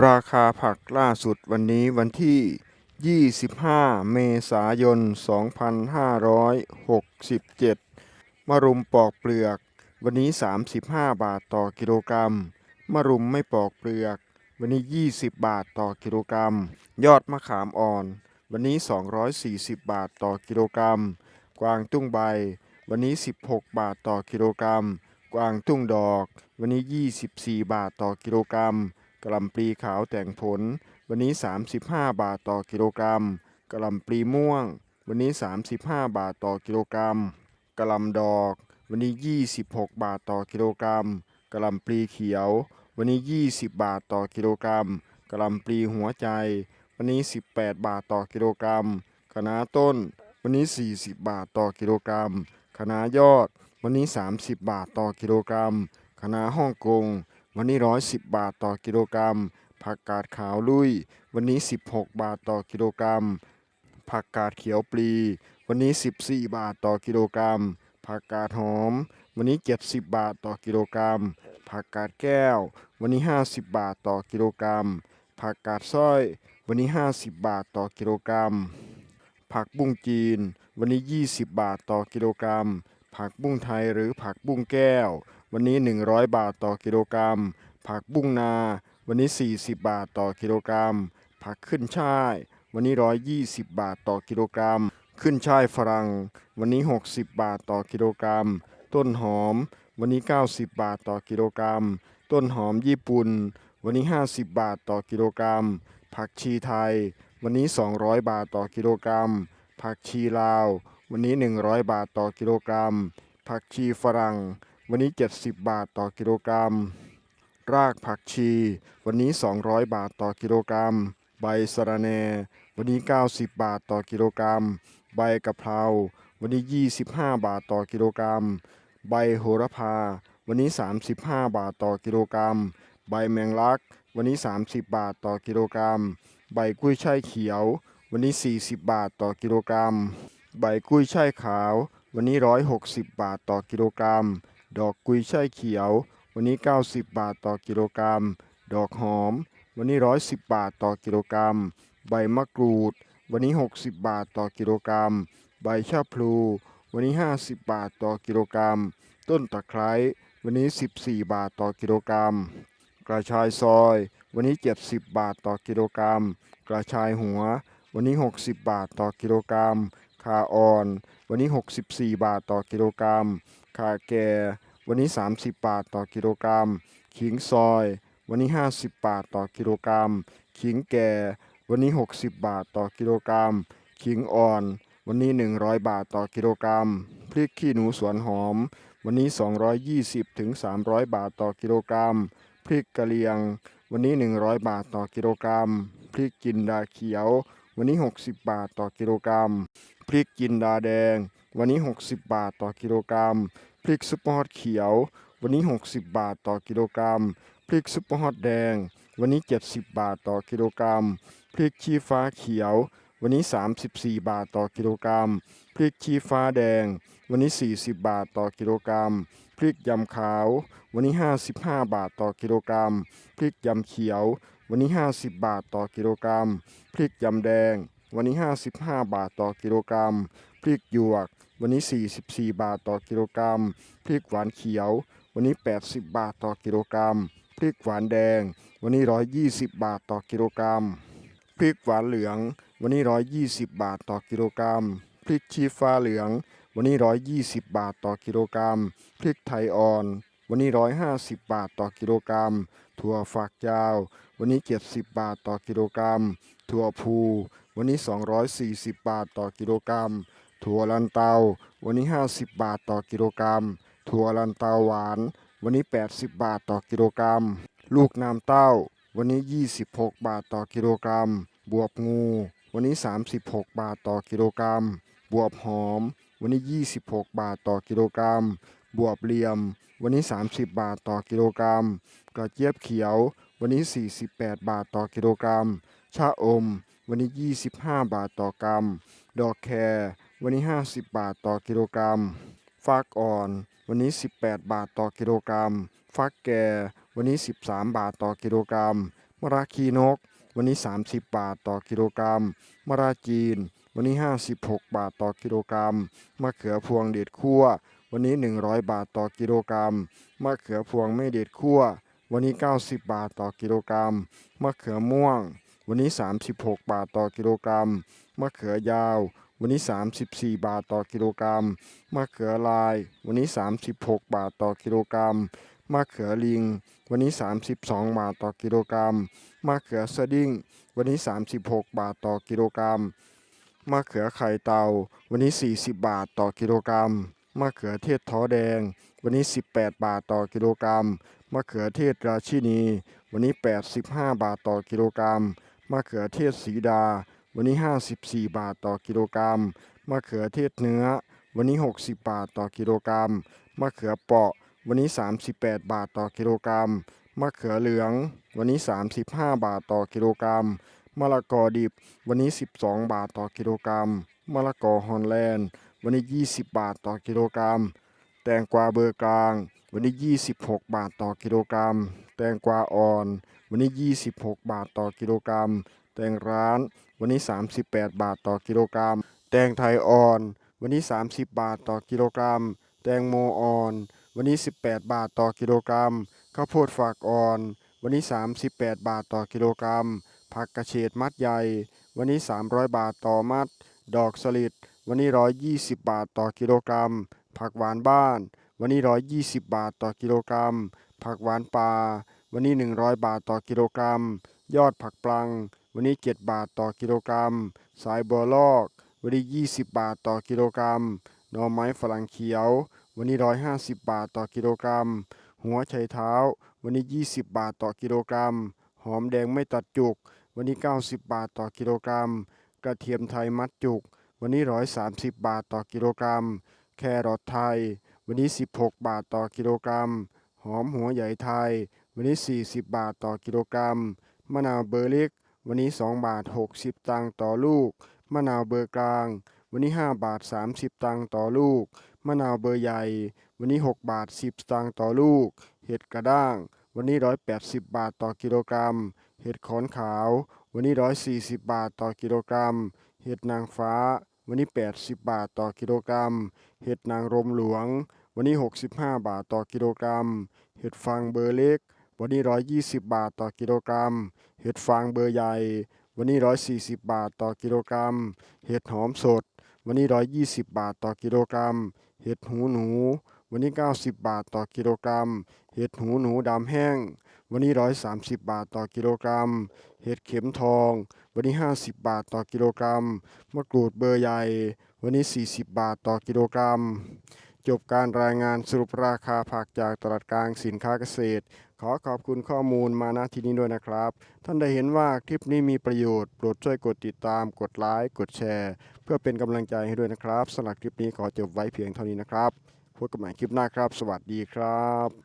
ราคาผักล่าสุดวันนี้วันที่ 25 เมษายน 2567 มะรุมปอกเปลือก วันนี้ 35 บาทต่อกิโลกรัม มะรุมไม่ปอกเปลือก วันนี้ 20 บาทต่อกิโลกรัม ยอดมะขามอ่อน วันนี้ 240 บาทต่อกิโลกรัม กวางตุ้งใบ วันนี้ 16 บาทต่อกิโลกรัม กวางตุ้งดอก วันนี้ 24 บาทต่อกิโลกรัม กะหล่ำปลีขาวแต่งผล วันนี้ 35 บาทต่อกิโลกรัมกะหล่ำปลีม่วง วันนี้ 35 บาทต่อกิโลกรัมกะหล่ำดอก วันนี้ 26 บาทต่อกิโลกรัมกะหล่ำปลีเขียว วันนี้ 20 บาทต่อกิโลกรัมกะหล่ำปลีหัวใจ วันนี้ 18 บาทต่อกิโลกรัมคะน้าต้น วันนี้ 40 บาทต่อกิโลกรัมคะน้ายอด วันนี้ 30 บาทต่อกิโลกรัมคะน้าฮ่องกง วันนี้ 110 บาทต่อกิโลกรัม ผักกาดขาวลุย วันนี้ 16 บาทต่อกิโลกรัม ผักกาดเขียวปลี วันนี้ 14 บาทต่อกิโลกรัม ผักกาดหอม วันนี้ 70 บาทต่อกิโลกรัม ผักกาดแก้ว วันนี้ 50 บาทต่อกิโลกรัม ผักกาดสร้อย วันนี้ 50 บาทต่อกิโลกรัม ผักบุ้งจีน วันนี้ 20 บาทต่อกิโลกรัม ผักบุ้งไทยหรือผักบุ้งแก้ว วันนี้ 100 บาทต่อกิโลกรัม ผักบุ้งนา วันนี้ 40 บาทต่อกิโลกรัม ผักขึ้นช่าย วันนี้ 120 บาทต่อกิโลกรัม ขึ้นช่ายฝรั่ง วันนี้ 60 บาทต่อกิโลกรัม ต้นหอม วันนี้ 90 บาทต่อกิโลกรัม ต้นหอมญี่ปุ่น วันนี้ 50 บาทต่อกิโลกรัม ผักชีไทย วันนี้ 200 บาทต่อกิโลกรัม ผักชีลาว วันนี้ 100 บาทต่อกิโลกรัม ผักชีฝรั่ง วันนี้ 70 บาทต่อกิโลกรัม รากผักชี วันนี้ 200 บาทต่อกิโลกรัม ใบสะระแหน่ วันนี้ 90 บาทต่อกิโลกรัม ใบกะเพรา วันนี้ 25 บาทต่อกิโลกรัม ใบโหระพา วันนี้ 35 บาทต่อกิโลกรัม ใบแมงลัก วันนี้ 30 บาทต่อกิโลกรัม ใบกุ้ยช่ายเขียว วันนี้ 40 บาทต่อกิโลกรัม ใบกุ้ยช่ายขาว วันนี้ 160 บาทต่อกิโลกรัม ดอกกุยช่ายเขียว วันนี้ 90 บาทต่อกิโลกรัม ดอกหอม วันนี้ 110 บาทต่อกิโลกรัม ใบมะกรูด วันนี้ 60 บาทต่อกิโลกรัม ใบชะพลู วันนี้ 50 บาทต่อกิโลกรัม ต้นตะไคร้ วันนี้ 14 บาทต่อกิโลกรัม กระชายซอย วันนี้ 70 บาทต่อกิโลกรัม กระชายหัว วันนี้ 60 บาทต่อกิโลกรัม ขาอ่อน วันนี้ 64 บาทต่อกิโลกรัมขาแก่วันนี้ 30 บาทต่อกิโลกรัม ขิงซอย วันนี้ 50 บาทต่อกิโลกรัม ขิงแก่ วันนี้ 60 บาทต่อกิโลกรัม ขิงอ่อน วันนี้ 100 บาทต่อกิโลกรัม พริกขี้หนูสวนหอม วันนี้ 220ถึง300 บาทต่อกิโลกรัม พริกกะเหรี่ยง วันนี้ 100 บาทต่อกิโลกรัม พริกจินดาเขียว วันนี้ 60 บาทต่อกิโลกรัม พริกจินดาแดง วันนี้ 60 บาทต่อกิโลกรัม พริกซุปเปอร์ฮอตเขียว วันนี้ 60 บาทต่อกิโลกรัม พริกซุปเปอร์ฮอตแดง วันนี้ 70 บาทต่อกิโลกรัม พริกชี้ฟ้าเขียว วันนี้ 34 บาทต่อกิโลกรัม พริกชี้ฟ้าแดง วันนี้ 40 บาทต่อกิโลกรัม พริกยำขาว วันนี้ 55 บาทต่อกิโลกรัม พริกยำเขียว วันนี้ 50 บาทต่อกิโลกรัม พริกยำแดง วันนี้ 55 บาทต่อกิโลกรัม พริกหยวก วันนี้ 44 บาทต่อกิโลกรัม พริกหวานเขียว วันนี้ 80 บาทต่อกิโลกรัม พริกหวานแดง วันนี้ 120 บาทต่อกิโลกรัม พริกหวานเหลือง วันนี้ 120 บาทต่อกิโลกรัม พริกชี้ฟ้าเหลือง วันนี้ 120 บาทต่อกิโลกรัม พริกไทยอ่อน วันนี้ 150 บาทต่อกิโลกรัม ถั่วฝักยาว วันนี้ 70 บาทต่อกิโลกรัม ถั่วพู วันนี้ 240 บาทต่อกิโลกรัม ถั่วลันเตา วันนี้ 50 บาทต่อกิโลกรัม ถั่วลันเตาหวาน วันนี้ 80 บาทต่อกิโลกรัม ลูกน้ำเต้า วันนี้ 26 บาทต่อกิโลกรัม บวบงู วันนี้ 36 บาทต่อกิโลกรัม บวบหอม วันนี้ 26 บาทต่อกิโลกรัม บวบเหลี่ยม วันนี้ 30 บาทต่อกิโลกรัม กระเจี๊ยบเขียว วันนี้ 48 บาทต่อกิโลกรัมชะอม วันนี้ 25 บาทต่อกรัม ดอกแครวันนี้ 50 บาทต่อกิโลกรัม ฟักอ่อน วันนี้ 18 บาทต่อกิโลกรัม ฟักแก่วันนี้ 13 บาทต่อกิโลกรัม มะระขีนก วันนี้ 30 บาทต่อกิโลกรัม มะระจีน วันนี้ 56 บาทต่อกิโลกรัม มะเขือพวงเด็ดคั่ว วันนี้ 100 บาทต่อกิโลกรัมมะเขือพวงไม่เด็ดคั่ววันนี้ 90 บาทต่อกิโลกรัมมะเขือม่วง วันนี้ 36 บาทต่อกิโลกรัมมะเขือยาว วันนี้ 34 บาทต่อกิโลกรัมมะเขือลาย วันนี้ 36 บาทต่อกิโลกรัมมะเขือลิง วันนี้ 32 บาทต่อกิโลกรัมมะเขือสดิ้ง วันนี้ 36 บาทต่อกิโลกรัมมะเขือไข่เตา วันนี้ 40 บาทต่อกิโลกรัม มะเขือเทศท้อแดง วันนี้ 18 บาทต่อกิโลกรัม มะเขือเทศราชินี วันนี้ 85 บาทต่อกิโลกรัม มะเขือเทศสีดา วันนี้ 54 บาทต่อกิโลกรัม มะเขือเทศเนื้อ วันนี้ 60 บาทต่อกิโลกรัม มะเขือเปาะ วันนี้ 38 บาทต่อกิโลกรัม มะเขือเหลือง วันนี้ 35 บาทต่อกิโลกรัม มะละกอดิบ วันนี้ 12 บาทต่อกิโลกรัม มะละกอฮอลแลนด์ วันนี้ 20 บาทต่อกิโลกรัม แตงกวาเบอร์กลาง วันนี้ 26 บาทต่อกิโลกรัม แตงกวาอ่อน วันนี้ 26 บาทต่อกิโลกรัม แตงร้าน วันนี้ 38 บาทต่อกิโลกรัม แตงไทยอ่อน วันนี้ 30 บาทต่อกิโลกรัม แตงโมอ่อน วันนี้ 18 บาทต่อกิโลกรัม ข้าวโพดฝากอ่อน วันนี้ 38 บาทต่อกิโลกรัม ผักกระเฉดมัดใหญ่ วันนี้ 300 บาทต่อมัด ดอกสลิด วันนี้ 120 บาทต่อกิโลกรัม ผักหวานบ้าน วันนี้ 120 บาทต่อกิโลกรัม ผักหวานปลาวันนี้ 100 บาทต่อกิโลกรัม ยอดผักปลัง วันนี้ 7 บาทต่อกิโลกรัม สายบัวลอก วันนี้ 20 บาทต่อกิโลกรัม หน่อไม้ฝรั่งเขียว วันนี้ 150 บาทต่อกิโลกรัม หัวไชเท้า วันนี้ 20 บาทต่อกิโลกรัม หอมแดงไม่ตัดจุก วันนี้ 90 บาทต่อกิโลกรัม กระเทียมไทยมัดจุก วันนี้ 130 บาทต่อกิโลกรัม แครอทไทย วันนี้ 16 บาทต่อกิโลกรัม หอมหัวใหญ่ไทย วันนี้ 40 บาทต่อกิโลกรัม มะนาวเบอร์เล็ก วันนี้ 2 บาท 60 ตังค์ต่อลูก มะนาวเบอร์กลาง วันนี้ 5 บาท 30 ตังค์ต่อลูก มะนาวเบอร์ใหญ่ วันนี้ 6 บาท 10 ตังค์ต่อลูก เห็ดกระด้าง วันนี้ 180 บาทต่อกิโลกรัม เห็ดขอนขาว วันนี้ 140 บาทต่อกิโลกรัม เห็ดนางฟ้า วันนี้ 80 บาทต่อกิโลกรัม เห็ดนางรมหลวง วันนี้ 65 บาทต่อกิโลกรัม เห็ดฟางเบอร์เล็ก วันนี้ 120 บาทต่อกิโลกรัม เห็ดฟางเบอร์ใหญ่ วันนี้ 140 บาทต่อกิโลกรัม เห็ดหอมสด วันนี้ 120 บาทต่อกิโลกรัม เห็ดหูหนู วันนี้ 90 บาทต่อกิโลกรัม เห็ดหูหนูดำแห้ง วันนี้ 130 บาทต่อกิโลกรัม เห็ดเข็มทอง วันนี้ 50 บาทต่อกิโลกรัม มะกรูดเบอร์ใหญ่ วันนี้ 40 บาทต่อกิโลกรัม จบการรายงานสรุปราคาผักจากตลาดกลางสินค้าเกษตร ขอขอบคุณข้อมูลมาณที่นี้ด้วยนะครับ ท่านใดเห็นว่าคลิปนี้มีประโยชน์ โปรดช่วยกดติดตาม กดไลค์ กดแชร์ เพื่อเป็นกำลังใจให้ด้วยนะครับสำหรับคลิปนี้ขอจบไว้เพียงเท่านี้นะครับพบกันใหม่คลิปหน้าครับ สวัสดีครับ